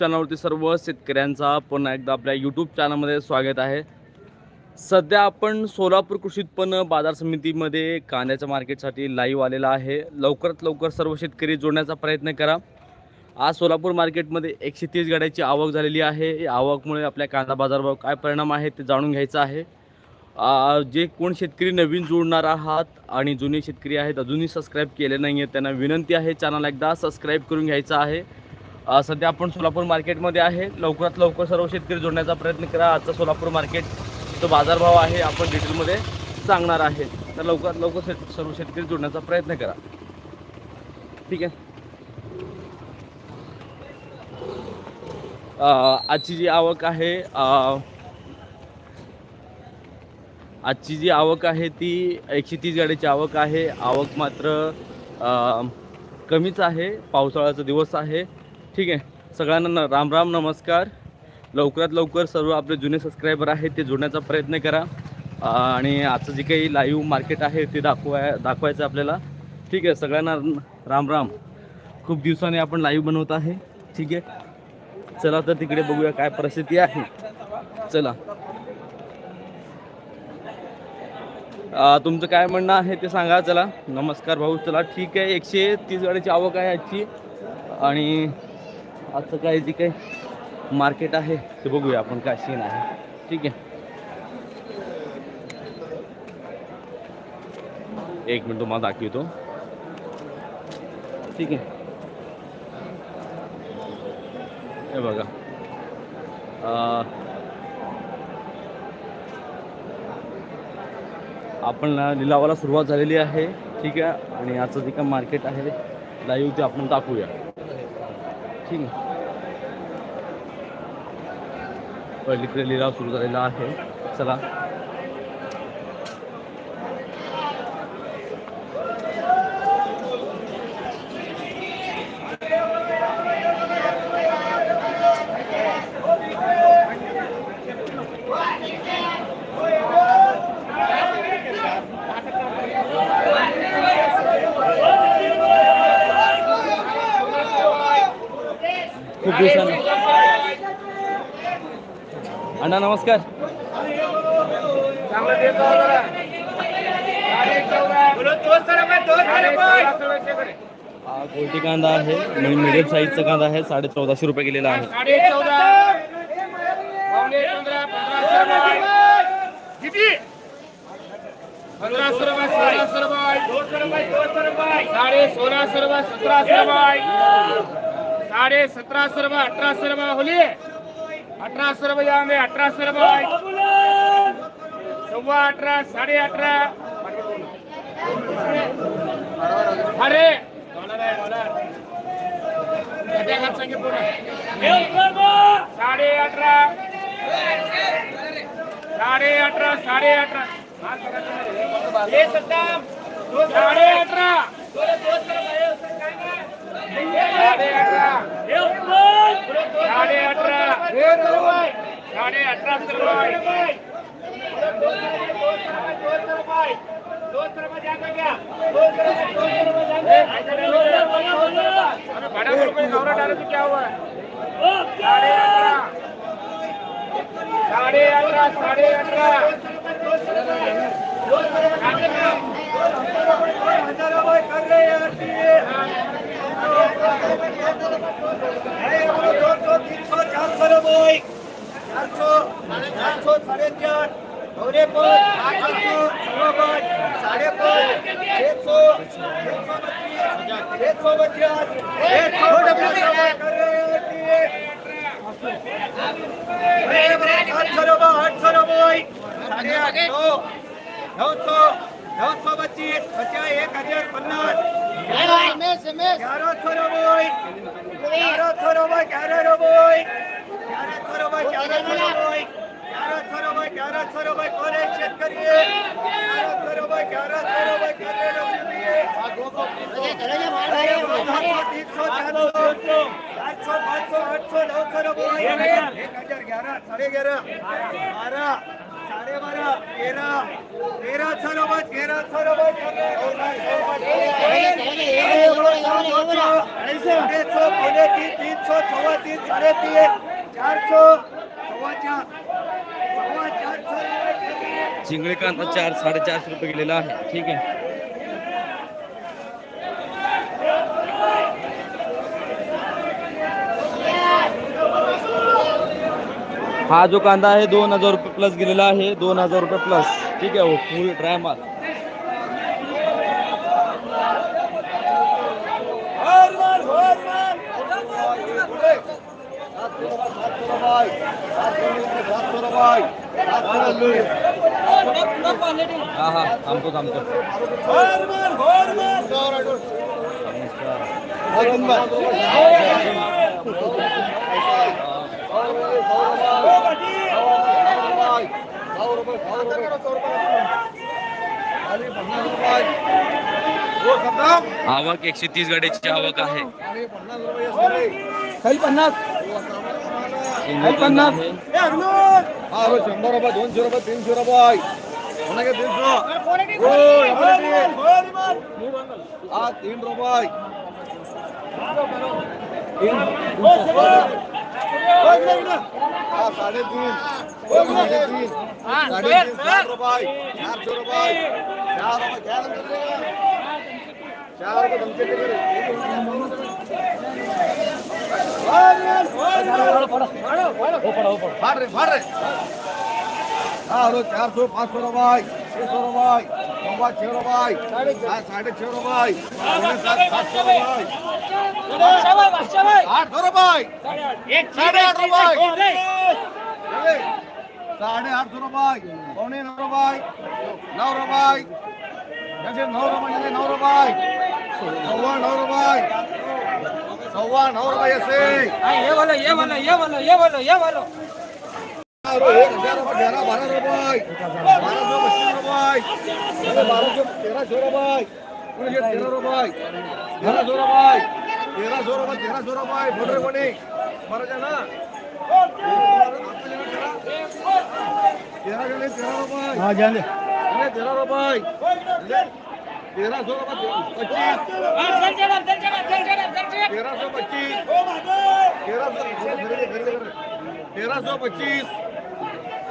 चॅनलवरती सर्व शेतकऱ्यांचा पुन्हा एकदा आपल्या यूट्यूब चॅनलमध्ये स्वागत आहे. सध्या आपण सोलापूर कृषी उत्पन्न बाजार समितीमध्ये कांद्याच्या मार्केटसाठी लाईव्ह आलेला आहे. लवकरात लवकर सर्व शेतकरी जोडण्याचा प्रयत्न करा. आज सोलापूर मार्केटमध्ये एकशे तीस गाड्याची आवक झालेली आहे. या आवकमुळे आपल्या कांदा बाजारभाव काय परिणाम आहे ते जाणून घ्यायचं आहे. जे कोण शेतकरी नवीन जोडणार आहात आणि जुने शेतकरी आहेत अजूनही सबस्क्राईब केले नाही आहेत त्यांना विनंती आहे चॅनल एकदा सबस्क्राईब करून घ्यायचं आहे. सध्या आपण सोलापूर मार्केटमध्ये आहे. लवकरात लवकर सर्व शेतकरी जोडण्याचा प्रयत्न करा. आजचा सोलापूर मार्केट जो बाजारभाव आहे आपण डिटेलमध्ये सांगणार आहे. तर लवकरात लवकर शेत सर्व शेतकरी जोडण्याचा प्रयत्न करा. ठीक आहे? आजची जी आवक आहे आजची जी आवक आहे ती एकशे तीस गाडीची आवक आहे. आवक मात्र कमीच आहे. पावसाळ्याचा दिवस आहे. ठीक आहे. सगळ्यांना राम राम नमस्कार. लवकरात लवकर सर्व आपले जुने सबस्क्रायबर आहेत ते जोडण्याचा प्रयत्न करा. आणि आजचं जे काही लाईव्ह मार्केट आहे ते दाखवाय दाखवायचं आपल्याला. ठीक आहे सगळ्यांना राम राम. खूप दिवसांनी आपण लाईव्ह बनवत आहे. ठीक आहे. चला तर तिकडे बघूया काय परिस्थिती आहे. चला. तुमचं काय म्हणणं आहे ते सांगा चला. नमस्कार भाऊ चला. ठीक आहे एकशे तीस गाडीची आवक आहे आजची. आणि आजचं काय जे काही मार्केट आहे ते बघूया आपण काय सीन आहे. ठीक आहे. एक मिनिट तुम्हाला दाखवतो. ठीक आहे. हे बघा. आपण लिलावाला सुरुवात झालेली आहे. ठीक आहे. आणि आजचं जे काय मार्केट आहे लाईव्ह ते आपण दाखवूया. ठीक आहे पलीकडे लिलाव सुरू झालेला आहे. चला. दिवसांनी अण्णा नमस्कार. हा गोल्टी कांदा आहे? म्हणजे मिडियम साईजचा कांदा आहे साडे चौदाशे रुपये गेलेला आहे. साडे सोळा सौ रुपये साडे सोळा सौ रुपये सतरा सौ रुपये साडे सतरा सौ रुपये अठरा सौ रुपये होली अठरा सौ रुपये यामे अठरा सौ रुपये सव्वा अठरा साडे अठरा अरे डॉलर आहे डॉलर। किती घात सांगे पुढे साडे अठरा साडे अठरा साडे अठरा हे। सत्ताम साडे अठरा साडे अठरा साडे अठरा साडे अठरा रुपये बड़ा रुपये नवरा डाले तो क्या हुआ? साढ़े अठारह साढ़े अठारह साढ़े अठारह पच्चीस पचास एक हजार पन्नास ग्यारह सौ रुपये ग्यारह सौ रुपये ग्यारह रुपये ग्यारह सौ रुपये ग्यारह सौ रुपये ग्यारह सौ रुपये ग्यारह सौ रुपये कॉलेज शेतकरी ग्यारह सौ रुपये ग्यारह सौ रुपये ग्यारह तीन सौ चार सौ आठ सौ पाँच सौ आठ सौ नौ सौ रुपये एक हजार ग्यारह साढ़े ग्यारह बारह साडे बारा तेरा तेराशे रुपये तेराशे रुपये साडेसो पावणे तीन तीन चार कांदा चार साडेचारशे रुपये गेलेला आहे. ठीक आहे. हा जो कांदा आहे दोन हजार रुपये प्लस गेलेला आहे दोन हजार रुपये प्लस ठीक आहे हो फुल ड्राय माल हा हा थांबतो थांबतो. आवक एकशे तीस गाड्याची आवक आहे. चिंगळी कांदा आहे. शंभर रुपये दोनशे रुपये तीनशे रुपये तीनशो हा तीन रुपये हा साडेतीन. साडेतीन साडेतीन चार रुपये चारशे रुपये चार रुपये घ्या नंतर रे. चार रुपये तुमचे किती? फाड रे फाड रे हा रो चारशे पाचशे रुपये छेशे रुपये सव्वा छे रुपये सात साडे छे रुपये पौने सात सातशे रुपये आठशे रुपये साडे आठ रुपये अरे, साडे आठशे रुपये पौने नऊ रुपये नऊ रुपये याचे नऊ रुपये याचे नऊ रुपये सव्वा नऊ रुपये सव्वा नऊ रुपये असे अरे, एक हजार रुपये घ्या ना, बारा रुपये बाराशे पस्तीस रुपये अरे, बाराशे तेराशे रुपये पुढे तेरा रुपये तेराशे रुपये तेराशे रुपये तेराशे रुपये बोल रे कोणी बरं ना तेरा गेले तेरा रुपये अरे, तेरा रुपये तेराशे रुपये पच्चीस तेराशे पच्चीस तेराशे तेराशे पच्चीस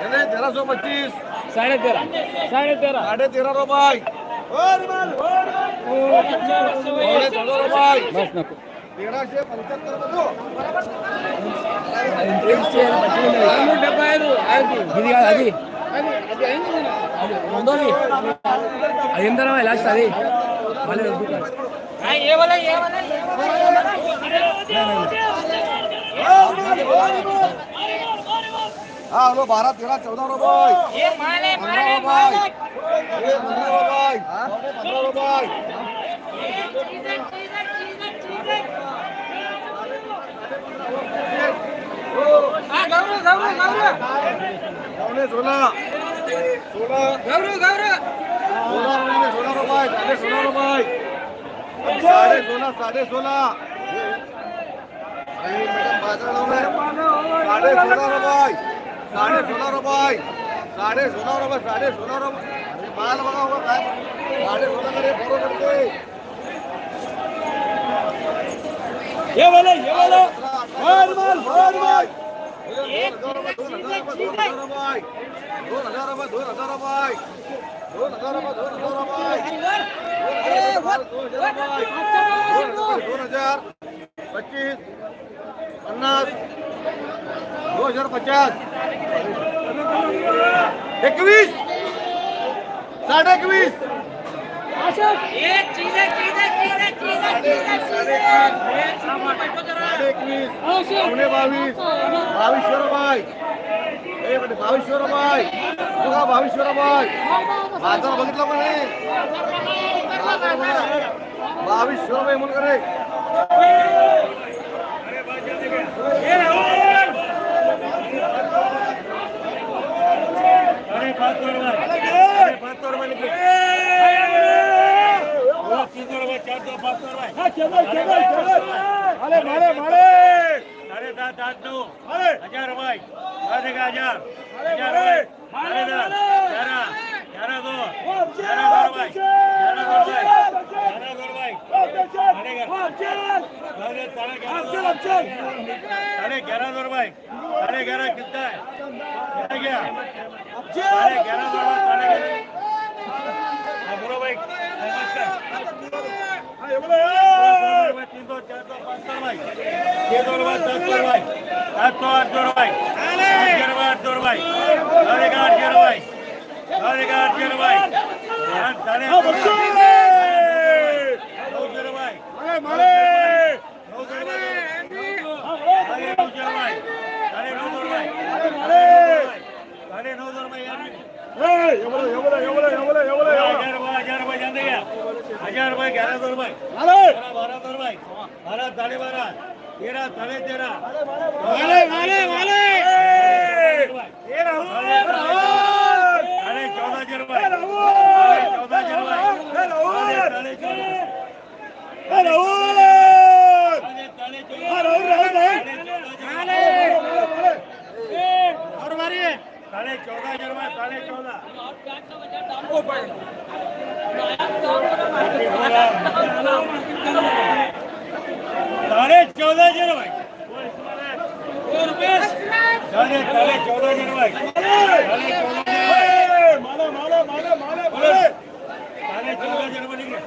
याने तेराशे पच्चीस साडे तेरा साडे तेरा साडे तेरा रुपये पावणे चौदा रुपये बस नको तेराशे पंच्याहत्तर रुपये डब्बा તેરાશે પંચોતેર બધું હા બારા તેરા ચૌદ રો ભાઈ. પંદર રો ભાઈ. रुपये पावणे सोळा सोळा सोळा रुपये सोळा रुपये साडे सोळा रुपये साडे सोळा साडे सोळा अरे मॅडम बाजार लावलाय साडे सोळा रुपये साडे सोळा रुपये साडे सोळा रुपये साडे सोळा रुपये अरे माल बघा बघा काय साडे सोळा कडे बरोबर ते ये बोला ये बोला वर माल वर माल दोन हजार रुपये दोन हजार रुपये दोन हजार रुपये दोन हजार रुपये दोन हजार रुपये दोन हजार रुपये साडे साडे मारे मारे मारे हजार रुपये साढ़े का हजार. हजार रुपये साढ़े दस ग्यारह ग्यारह दो. ग्यारह दो रुपये ग्यारह दो रुपये ग्यारह दो रुपये साढ़े साढ़े ग्यारह दो. साढ़े ग्यारह दो रुपये साढ़े ग्यारह कितना है? साढ़े ग्यारह साढ़े ग्यारह हाँ, बोलो भाई नमस्कार तीन सौ चार सौ पाँच सौ रुपये छः सौ रुपये दस सौ रुपये सात सौ आठ सौ रुपये आठ रुपये आठ सौ रुपये साढ़े का आठ सौ रुपये साढ़े का आठ सौ रुपये आठ साढ़े नौ सौ रुपये नौ सौ रुपये साढ़े नौ सौ रुपये साढ़े नौ सौ रुपये साढ़े नौ सौ रुपये यार हजार रुपये हजार रुपये जान देगा हजार रुपये ग्यारह सौ रुपये बारह बारह सौ रुपये बारह साढ़े बारह तेरह साढ़े तेरह साढ़े चौदह सौ रुपये साढ़े चौदह सौ रुपये साढ़े चौदह साढ़े साढ़े और मारिए साढ़े चौदह हजार रुपये साढ़े चौदह साढ़े चौदह हजार रुपये साढ़े साढ़े चौदह हजार रुपये साढ़े चौदह साढ़े चौदह हजार रुपये निकले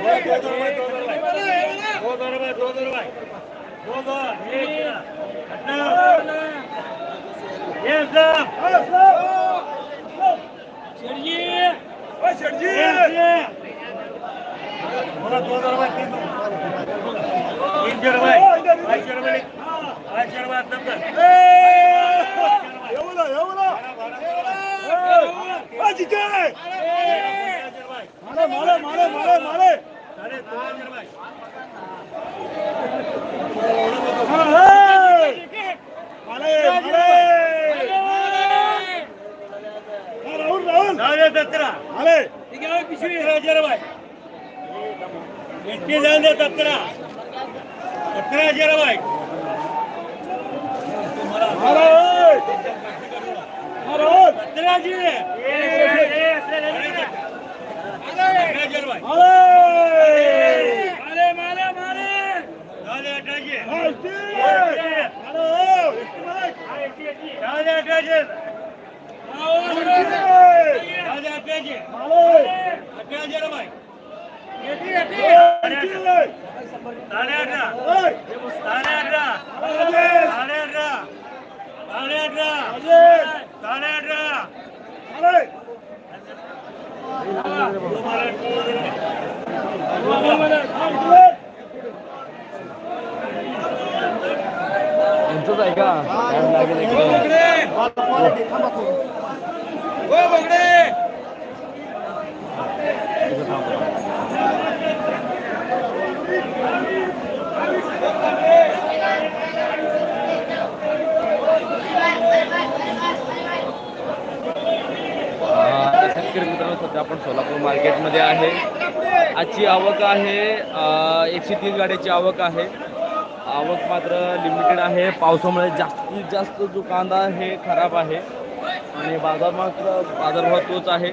दो दो रुपये दो दो रुपये दो दो रुपये दो दो रुपये दो दो एक अट्ठारह ये सब बोला दो दो रुपये तीन तीन सौ रुपये पाँच सौ रुपये पाँच सौ रुपये नंबर साढ़े दो हजार रुपये साढ़े सतरा सतरा हजार रुपये इतनी जान दे सतरा सतरा हजार रुपये सतरा जी सतरा हजार रुपये साढ़े अठराशे साढ़े अठराशे साढ़े अठराशे अठरा हजार रुपये साढ़े अठरा साढ़े अठरा साढ़े अठरा साढ़े अठरा साढ़े अठरा यांचंच आहे का काय लागेल इकडे. अं, शेतकरी मित्रांनो सध्या आपण सोलापूर मार्केटमध्ये आहे. आजची आवक आहे एकशे तीस गाड्याची आवक आहे. आवक मात्र लिमिटेड आहे. पावसामुळे जास्तीत जास्त जो कांदा आहे खराब आहे. आणि बाजार मात्र बाजारभाव तोच आहे.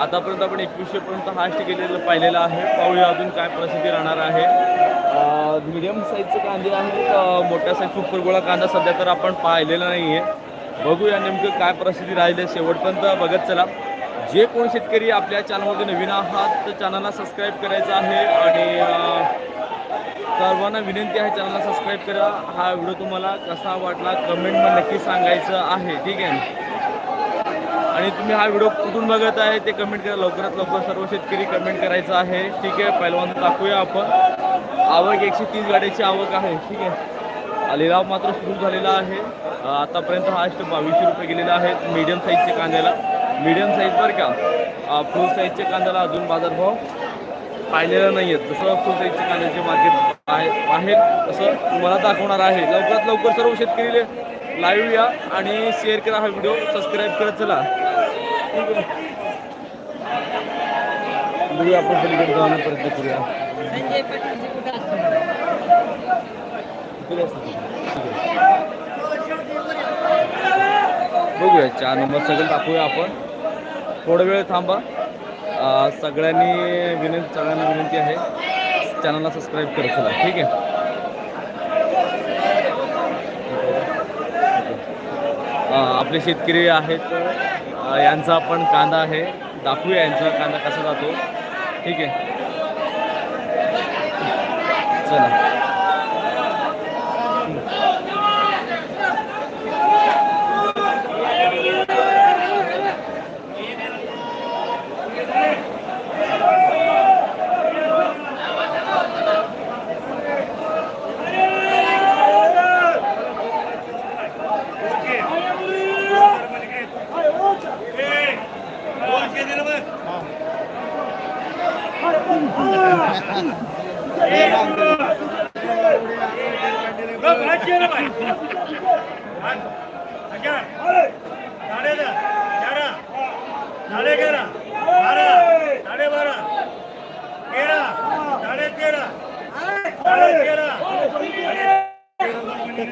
आतापर्यंत आपण एकवीसशेपर्यंत हास्ट केलेलं पाहिलेलं आहे. पाहूया अजून काय परिस्थिती राहणार आहे. मिडियम साईजचे कांदे आहेत मोठ्या साईज सुपर गोळा कांदा सध्या तर आपण पाहिलेला नाही आहे बघूया नेमकं काय परिस्थिती राहिली शेवटपर्यंत बघत चला. जे कोण शेतकरी आपल्या चॅनलमध्ये नवीन आहात तर चॅनलला सबस्क्राईब करायचं आहे. आणि सर्वांना विनंती आहे चॅनलला सबस्क्राईब करा. हा व्हिडिओ तुम्हाला कसा वाटला कमेंटमध्ये नक्की सांगायचं आहे. ठीक आहे? आणि तुम्ही हा व्हिडिओ कुठून बघत आहे ते कमेंट करा. लवकरात लवकर सर्व शेतकरी कमेंट करायचं आहे. ठीक आहे? पहिलवान दाखवूया आपण. आवक एकशे तीस गाड्याची आवक आहे. ठीक आहे? लिलाव मात्र सुरू झालेला आहे. आतापर्यंत आतापर्यंत अष्ट बावीसशे रुपये गेलेला आहे. मीडियम साईजच्या कांद्याला. मीडियम साईज बरं का. फुल साईजच्या कांद्याला अजून बाजारभाव पाहिलेलं नाही आहेत जसं फुल साईजचे कांद्याचे मार्केट आहे तसं तुम्हाला दाखवणार आहे. लवकरात लवकर सर्व शेतकरी लाईव्ह या आणि शेअर करा हा व्हिडिओ सबस्क्राईब करत चला. बघूया आपण पलीकडे जाण्याचा प्रयत्न करूया. बघूया चार नंबर सगळं टाकूया आपण. थोडा वेळ थांबा. सगळ्यांनी विनंती सगळ्यांना विनंती आहे. चॅनलला सबस्क्राईब करा चला ठीक आहे? आपले शेतकरी आहेत. यांचा आपण कांदा आहे. दाखवूया यांचा कांदा कसा जातो. ठीक आहे? चला.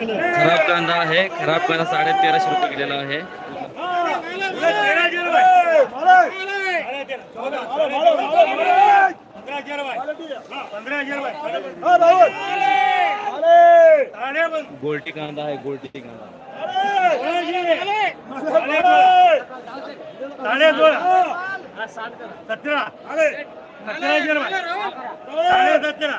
खराब कांदा आहे खराब कांदा साडे तेराशे रुपये गेलेला आहे गोलटी कांदा आहे गोलटी कांदा सतरा सतरा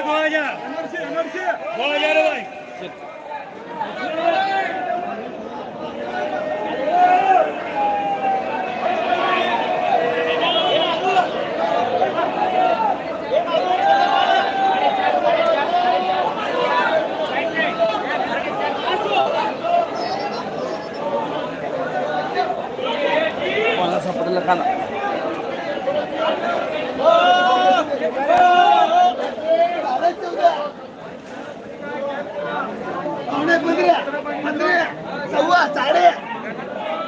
झाले दोन हजार दोन हजार रुपये मला सापडलेला कांदा पावणे पंधरा पंधरा सव्वा साडे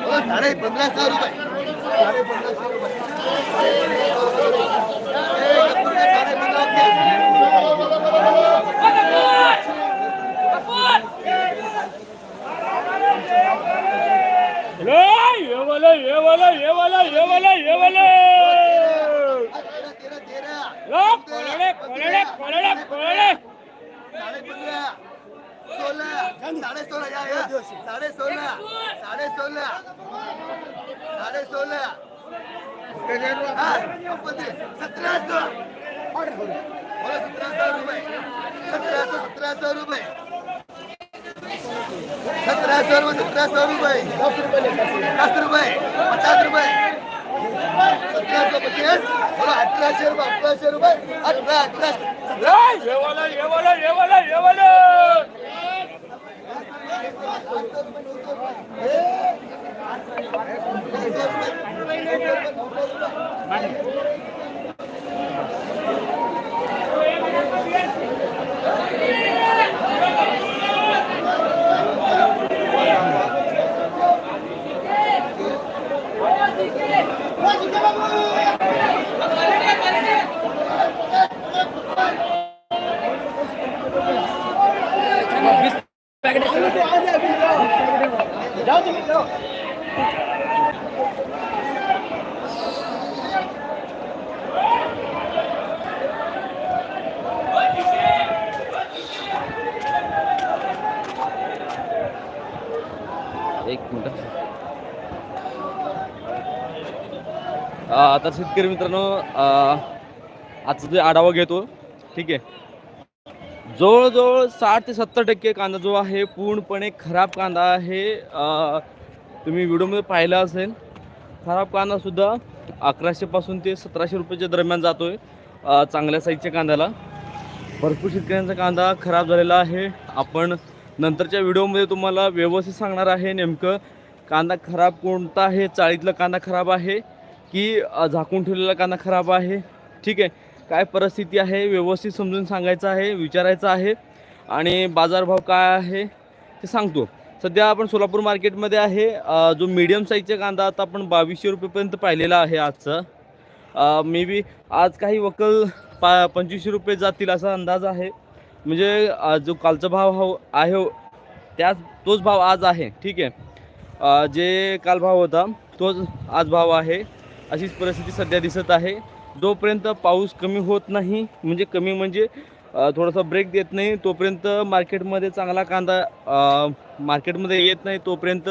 हो साडे पंधराशे रुपये साडे पंधराशे रुपये ए, पूर्ण साडे पंधरा तेरा तेरा तेरा साडे पंधरा सोळा साडे सोळा या या. साडे सोळा साडे सोळा साडे सोळा हा, पंधरा सतराशे बोला सतराशे रुपये. सतराशे सतराशे रुपये. सतराशे रुपये सतराशे रुपये. दस रुपये. पचास रुपये. सतराशे पचास बोला अठराशे रुपये अठराशे रुपये. अठरा अठराशे एक मिनिट. आता शेतकरी मित्रांनो आजचा जो आढावा घेतो ठीक आहे. जवळजवळ साठ ते सत्तर टक्के कांदा जो आहे पूर्णपणे खराब कांदा आहे. तुम्ही व्हिडिओमध्ये पाहिला असेल खराब कांदासुद्धा अकराशेपासून ते सतराशे रुपयाच्या दरम्यान जातो आहे चांगल्या साईजच्या कांद्याला. भरपूर शेतकऱ्यांचा कांदा खराब झालेला आहे. आपण नंतरच्या व्हिडिओमध्ये तुम्हाला व्यवस्थित सांगणार आहे नेमकं कांदा खराब कोणता आहे चाळीतला कांदा खराब आहे की झाकून ठेवलेला कांदा खराब आहे? ठीक आहे. काय परिस्थिती आहे? व्यवस्थित समजून सांगायचं आहे विचारायचं आहे. आणि बाजारभाव काय आहे ते सांगतो. सध्या आपण सोलापूर मार्केटमध्ये आहे. जो मीडियम साईजचा कांदा आता आपण बावीसशे रुपयेपर्यंत पाहिलेला आहे आजचा. मे बी आज काही वकल पा पंचवीसशे रुपये जातील असा अंदाज आहे. म्हणजे जो कालचा भाव हा आहे त्याच तोच भाव आज आहे. ठीक आहे. जे काल भाव होता तोच आज भाव आहे. अशीच परिस्थिती सध्या दिसत आहे. जोपर्यंत पाऊस कमी होत नाही म्हणजे कमी म्हणजे थोडासा ब्रेक देत नाही तोपर्यंत मार्केटमध्ये चांगला कांदा मार्केटमध्ये येत नाही तोपर्यंत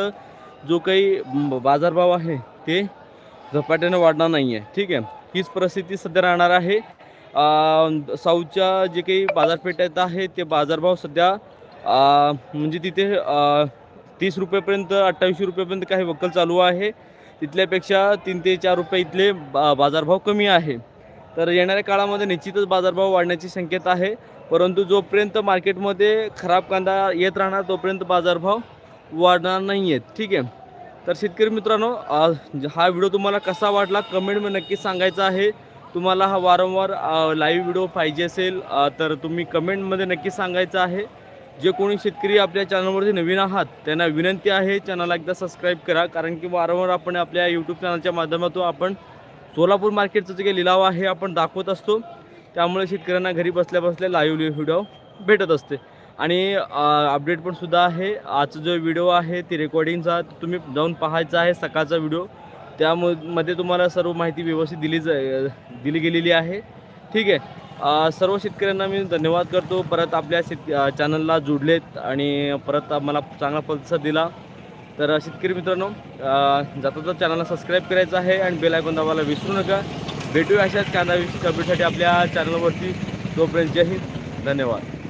जो काही बाजारभाव आहे ते झपाट्याने वाढणार नाही आहे ठीक आहे. हीच परिस्थिती सध्या राहणार आहे. साऊथच्या जे काही बाजारपेठेत आहे ते बाजारभाव सध्या म्हणजे तिथे तीस रुपयेपर्यंत अठ्ठावीसशे रुपयेपर्यंत काही वक्कल चालू आहे. तिथल्यापेक्षा तीन ते चार रुपये इथले बा बाजारभाव कमी आहे. तर येणाऱ्या काळामध्ये निश्चितच बाजारभाव वाढण्याची शक्यता आहे. परंतु जोपर्यंत मार्केटमध्ये खराब कांदा येत राहणार तोपर्यंत बाजारभाव वाढणार नाही आहेत ठीक आहे? तर शेतकरी मित्रांनो हा व्हिडिओ तुम्हाला कसा वाटला कमेंटमध्ये नक्की सांगायचा आहे. तुम्हाला हा वारंवार लाईव्ह व्हिडिओ पाहिजे असेल तर तुम्ही कमेंटमध्ये नक्की सांगायचं आहे. जे कोणी शेतकरी आपल्या चॅनलवरती नवीन आहात त्यांना विनंती आहे चॅनलला एकदा सबस्क्राईब करा. कारण की वारंवार आपण आपल्या यूट्यूब चॅनलच्या माध्यमातून आपण सोलापूर मार्केटचं जे काही लिलाव आहे आपण दाखवत असतो. त्यामुळे शेतकऱ्यांना घरी बसल्या बसल्या लाईव्ह व्हिडिओ भेटत असते. आणि अपडेट पण सुद्धा आहे. आजचा जो व्हिडिओ आहे ती रेकॉर्डिंगचा तुम्ही जाऊन पाहायचा आहे सकाळचा व्हिडिओ त्यामध्ये तुम्हाला सर्व माहिती व्यवस्थित दिली जा दिली गेलेली आहे. ठीक आहे. सर्व शेतकऱ्यांना मी धन्यवाद करतो. परत आपल्या शेत चॅनलला जोडलेत आणि परत मला चांगला प्रतिसाद दिला. तर शेतकरी मित्रांनो जाता तर चॅनलला सबस्क्राईब करायचं आहे आणि बेल आयकॉन दाबायला विसरू नका. भेटूया अशाच कांदा विषय अपडेटसाठी आपल्या चॅनलवरती तोपर्यंत जय हिंद. धन्यवाद.